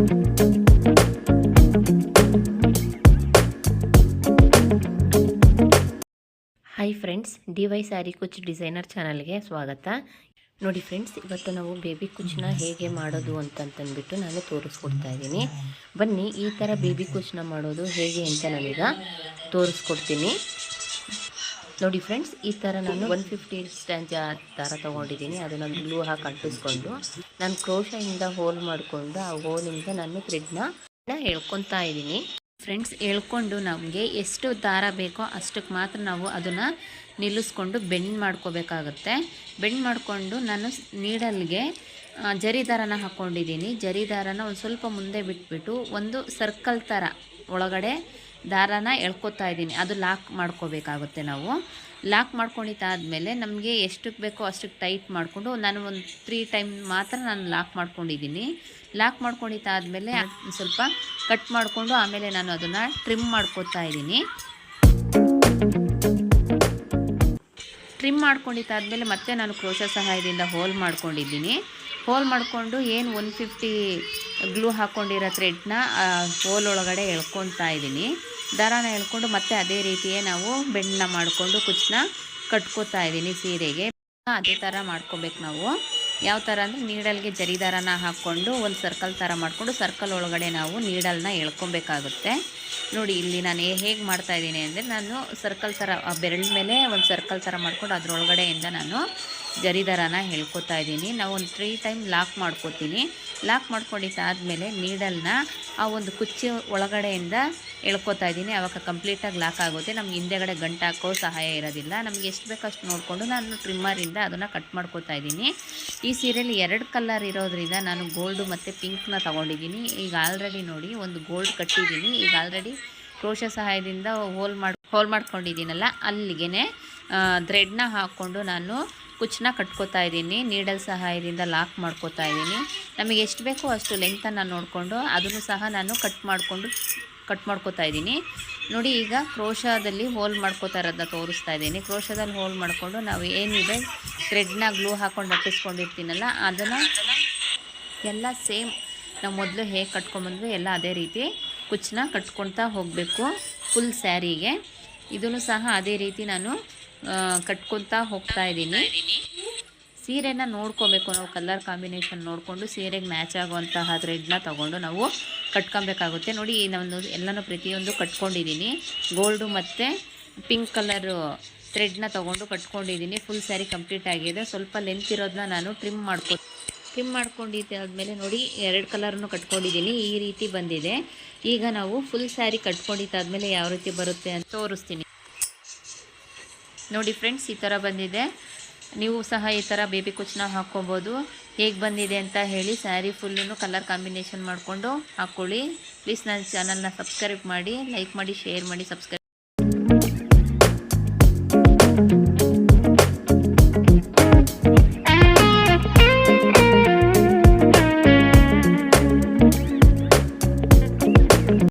Hi friends D Y sari ಕುಚ್ designer ಚಾನಲ್ಗೆ ಸ್ವಾಗತ. ನೋಡಿ ಫ್ರೆಂಡ್ಸ್ ಇವತ್ತು ನಾವು ಬೇಬಿ ಕುಚ್ನ ಹೇಗೆ ಮಾಡೋದು ಅಂತಂತಂದ್ಬಿಟ್ಟು ನಾನು ತೋರಿಸ್ಕೊಡ್ತಾ ಇದ್ದೀನಿ. ಬನ್ನಿ, ಈ ಥರ ಬೇಬಿ ಕುಚ್ನ ಮಾಡೋದು ಹೇಗೆ ಅಂತ ನಾನೀಗ ತೋರಿಸ್ಕೊಡ್ತೀನಿ. ನೋಡಿ ಫ್ರೆಂಡ್ಸ್ ಈ ಥರ ನಾನು ಒನ್ ಫಿಫ್ಟಿ ಸ್ಟ್ಯಾಂಜ್ ಥರ ತೊಗೊಂಡಿದ್ದೀನಿ. ಅದನ್ನು ಗ್ಲೂ ಹಾಕಿ ಅಂಟಿಸ್ಕೊಂಡು ನಾನು ಕ್ರೋಶದಿಂದ ಹೋಲ್ ಮಾಡಿಕೊಂಡು ಆ ಹೋಲಿಂದ ನಾನು ಥ್ರೆಡ್ನ ಹೇಳ್ಕೊತಾ ಇದ್ದೀನಿ. ಫ್ರೆಂಡ್ಸ್ ಹೇಳ್ಕೊಂಡು ನಮಗೆ ಎಷ್ಟು ದಾರ ಬೇಕೋ ಅಷ್ಟಕ್ಕೆ ಮಾತ್ರ ನಾವು ಅದನ್ನು ನಿಲ್ಲಿಸ್ಕೊಂಡು ಬೆಂಡ್ ಮಾಡ್ಕೋಬೇಕಾಗತ್ತೆ. ಬೆಂಡ್ ಮಾಡಿಕೊಂಡು ನಾನು ನೀಡಲ್ಗೆ ಆ, ಜರಿ ದಾರನ ಹಾಕ್ಕೊಂಡಿದ್ದೀನಿ ಜರಿ ದಾರನ ಒಂದು ಸ್ವಲ್ಪ ಮುಂದೆ ಬಿಟ್ಬಿಟ್ಟು ಒಂದು ಸರ್ಕಲ್ ಥರ ಒಳಗಡೆ ದಾರನ ಎಳ್ಕೊತಾ ಇದ್ದೀನಿ. ಅದು ಲಾಕ್ ಮಾಡ್ಕೋಬೇಕಾಗುತ್ತೆ ನಾವು. ಲಾಕ್ ಮಾಡ್ಕೊಂಡಿದ್ದಾದಮೇಲೆ ನಮಗೆ ಎಷ್ಟಕ್ಕೆ ಬೇಕೋ ಅಷ್ಟಕ್ಕೆ ಟೈಟ್ ಮಾಡಿಕೊಂಡು ನಾನು ಒಂದು ತ್ರೀ ಟೈಮ್ ಮಾತ್ರ ನಾನು ಲಾಕ್ ಮಾಡ್ಕೊಂಡಿದ್ದೀನಿ. ಲಾಕ್ ಮಾಡ್ಕೊಂಡಿದ್ದಾದಮೇಲೆ ಸ್ವಲ್ಪ ಕಟ್ ಮಾಡಿಕೊಂಡು ಆಮೇಲೆ ನಾನು ಅದನ್ನು ಟ್ರಿಮ್ ಮಾಡ್ಕೊತಾ ಇದ್ದೀನಿ. ಟ್ರಿಮ್ ಮಾಡ್ಕೊಂಡಿದ್ದಾದಮೇಲೆ ಮತ್ತೆ ನಾನು ಕ್ರೋಶ ಸಹಾಯದಿಂದ ಹೋಲ್ ಮಾಡ್ಕೊಂಡಿದ್ದೀನಿ. ಹೋಲ್ ಮಾಡಿಕೊಂಡು ಏನು ಒನ್ ಫಿಫ್ಟಿ ಗ್ಲೂ ಹಾಕ್ಕೊಂಡಿರೋ ಥ್ರೆಡ್ನ ಹೋಲ್ ಒಳಗಡೆ ಎಳ್ಕೊತಾ ಇದ್ದೀನಿ. ದಾರಾನ ಎಳ್ಕೊಂಡು ಮತ್ತೆ ಅದೇ ರೀತಿಯೇ ನಾವು ಬೆಣ್ಣೆ ಮಾಡಿಕೊಂಡು ಕುಚ್ಚನ್ನ ಕಟ್ಕೋತಾ ಇದ್ದೀನಿ ಸೀರೆಗೆ. ಅದೇ ಥರ ಮಾಡ್ಕೋಬೇಕು ನಾವು. ಯಾವ ಥರ ಅಂದರೆ ನೀಡಲ್ಗೆ ಜರಿ ದಾರನ ಹಾಕ್ಕೊಂಡು ಒಂದು ಸರ್ಕಲ್ ಥರ ಮಾಡಿಕೊಂಡು ಸರ್ಕಲ್ ಒಳಗಡೆ ನಾವು ನೀಡಲ್ನ ಎಳ್ಕೊಬೇಕಾಗುತ್ತೆ. ನೋಡಿ, ಇಲ್ಲಿ ನಾನು ಹೇಗೆ ಮಾಡ್ತಾ ಇದ್ದೀನಿ ಅಂದರೆ ನಾನು ಸರ್ಕಲ್ ಥರ ಬೆರಳ ಮೇಲೆ ಒಂದು ಸರ್ಕಲ್ ಥರ ಮಾಡ್ಕೊಂಡು ಅದರೊಳಗಡೆಯಿಂದ ನಾನು ಜರಿ ದಾರನ ಹೇಳ್ಕೊತಾ ಇದ್ದೀನಿ. ನಾವು ಒಂದು ತ್ರೀ ಟೈಮ್ ಲಾಕ್ ಮಾಡ್ಕೊತೀನಿ. ಲಾಕ್ ಮಾಡ್ಕೊಂಡಿದ್ದಾದಮೇಲೆ ನೀಡಲ್ನ ಆ ಒಂದು ಕುಚ್ಚಿ ಒಳಗಡೆಯಿಂದ ಎಳ್ಕೊತಾ ಇದ್ದೀನಿ. ಆವಾಗ ಕಂಪ್ಲೀಟಾಗಿ ಲಾಕ್ ಆಗುತ್ತೆ ನಮ್ಗೆ ಹಿಂದೆಗಡೆ ಗಂಟು ಹಾಕೋ ಸಹಾಯ ಇರೋದಿಲ್ಲ. ನಮ್ಗೆ ಎಷ್ಟು ಬೇಕೋ ಅಷ್ಟು ನೋಡಿಕೊಂಡು ನಾನು ಟ್ರಿಮ್ಮರಿಂದ ಅದನ್ನು ಕಟ್ ಮಾಡ್ಕೋತಾ ಇದ್ದೀನಿ. ಈ ಸೀರೆಯಲ್ಲಿ ಎರಡು ಕಲರ್ ಇರೋದ್ರಿಂದ ನಾನು ಗೋಲ್ಡು ಮತ್ತು ಪಿಂಕ್ನ ತೊಗೊಂಡಿದ್ದೀನಿ. ಈಗ ಆಲ್ರೆಡಿ ನೋಡಿ ಒಂದು ಗೋಲ್ಡ್ ಕಟ್ಟಿದ್ದೀನಿ. ಈಗ ಆಲ್ರೆಡಿ ಕ್ರೋಶ ಸಹಾಯದಿಂದ ಹೋಲ್ ಮಾಡಿ, ಹೋಲ್ ಮಾಡ್ಕೊಂಡಿದ್ದೀನಲ್ಲ ಅಲ್ಲಿಗೆ ಥ್ರೆಡ್ನ ಹಾಕ್ಕೊಂಡು ನಾನು ಕುಚ್ಚನ್ನ ಕಟ್ಕೋತಾ ಇದ್ದೀನಿ. ನೀಡಲ್ ಸಹಾಯದಿಂದ ಲಾಕ್ ಮಾಡ್ಕೋತಾ ಇದ್ದೀನಿ. ನಮಗೆ ಎಷ್ಟು ಬೇಕೋ ಅಷ್ಟು ಲೆಂತನ್ನು ನೋಡಿಕೊಂಡು ಅದನ್ನು ಸಹ ನಾನು ಕಟ್ ಮಾಡಿಕೊಂಡು ಕಟ್ ಮಾಡ್ಕೋತಾ ಇದ್ದೀನಿ. ನೋಡಿ ಈಗ ಕ್ರೋಶದಲ್ಲಿ ಹೋಲ್ ಮಾಡ್ಕೋತಾ ಇರೋದನ್ನ ತೋರಿಸ್ತಾ ಇದ್ದೀನಿ. ಕ್ರೋಶದಲ್ಲಿ ಹೋಲ್ ಮಾಡಿಕೊಂಡು ನಾವು ಏನಿದೆ? ಥ್ರೆಡ್ನ ಗ್ಲೂ ಹಾಕ್ಕೊಂಡು ಅಂಟಿಸ್ಕೊಂಡಿರ್ತೀನಲ್ಲ ಅದನ್ನು ಎಲ್ಲ ಸೇಮ್ ನಾವು ಮೊದಲು ಹೇಗೆ ಕಟ್ಕೊಂಬಂದ್ವಿ ಎಲ್ಲ ಅದೇ ರೀತಿ ಕುಚ್ಚನ್ನ ಕಟ್ಕೊಳ್ತಾ ಹೋಗಬೇಕು ಫುಲ್ ಸ್ಯಾರಿಗೆ ಇದನ್ನು ಸಹ ಅದೇ ರೀತಿ ನಾನು ಕಟ್ಕೊತಾ ಹೋಗ್ತಾ ಇದ್ದೀನಿ. ಸೀರೆನ ನೋಡ್ಕೋಬೇಕು ನಾವು ಕಲರ್ ಕಾಂಬಿನೇಷನ್ ನೋಡಿಕೊಂಡು ಸೀರೆಗೆ ಮ್ಯಾಚ್ ಆಗುವಂತಹ ಥ್ರೆಡ್ನ ತೊಗೊಂಡು ನಾವು ಕಟ್ಕೊಬೇಕಾಗುತ್ತೆ. ನೋಡಿ ನಾನು ಎಲ್ಲನೂ ಪ್ರತಿಯೊಂದು ಕಟ್ಕೊಂಡಿದ್ದೀನಿ. ಗೋಲ್ಡು ಮತ್ತು ಪಿಂಕ್ ಕಲರು ಥ್ರೆಡ್ನ ತೊಗೊಂಡು ಕಟ್ಕೊಂಡಿದ್ದೀನಿ. ಫುಲ್ ಸ್ಯಾರಿ ಕಂಪ್ಲೀಟ್ ಆಗಿದೆ. ಸ್ವಲ್ಪ ಲೆಂತ್ ಇರೋದನ್ನ ನಾನು ಟ್ರಿಮ್ ಮಾಡ್ಕೊ ಟ್ರಿಮ್ ಮಾಡ್ಕೊಂಡಿದ್ದಾದ್ಮೇಲೆ ನೋಡಿ, ಎರಡು ಕಲರನ್ನು ಕಟ್ಕೊಂಡಿದ್ದೀನಿ. ಈ ರೀತಿ ಬಂದಿದೆ. ಈಗ ನಾವು ಫುಲ್ ಸ್ಯಾರಿ ಕಟ್ಕೊಂಡಿದ್ದಾದ್ಮೇಲೆ ಯಾವ ರೀತಿ ಬರುತ್ತೆ ಅಂತ ತೋರಿಸ್ತೀನಿ. ನೋಡಿ ಫ್ರೆಂಡ್ಸ್ ಈ ಥರ ಬಂದಿದೆ. ನೀವು ಸಹ ಈ ಥರ ಬೇಬಿ ಕುಚ್ಚನ್ನ ಹಾಕ್ಕೊಬೋದು. ಹೇಗೆ ಬಂದಿದೆ ಅಂತ ಹೇಳಿ ಸ್ಯಾರಿ ಫುಲ್ಲು ಕಲರ್ ಕಾಂಬಿನೇಷನ್ ಮಾಡಿಕೊಂಡು ಹಾಕ್ಕೊಳ್ಳಿ. ಪ್ಲೀಸ್ ನನ್ನ ಚಾನಲ್ನ ಸಬ್ಸ್ಕ್ರೈಬ್ ಮಾಡಿ ಲೈಕ್ ಮಾಡಿ ಶೇರ್ ಮಾಡಿ ಸಬ್ಸ್ಕ್ರೈಬ್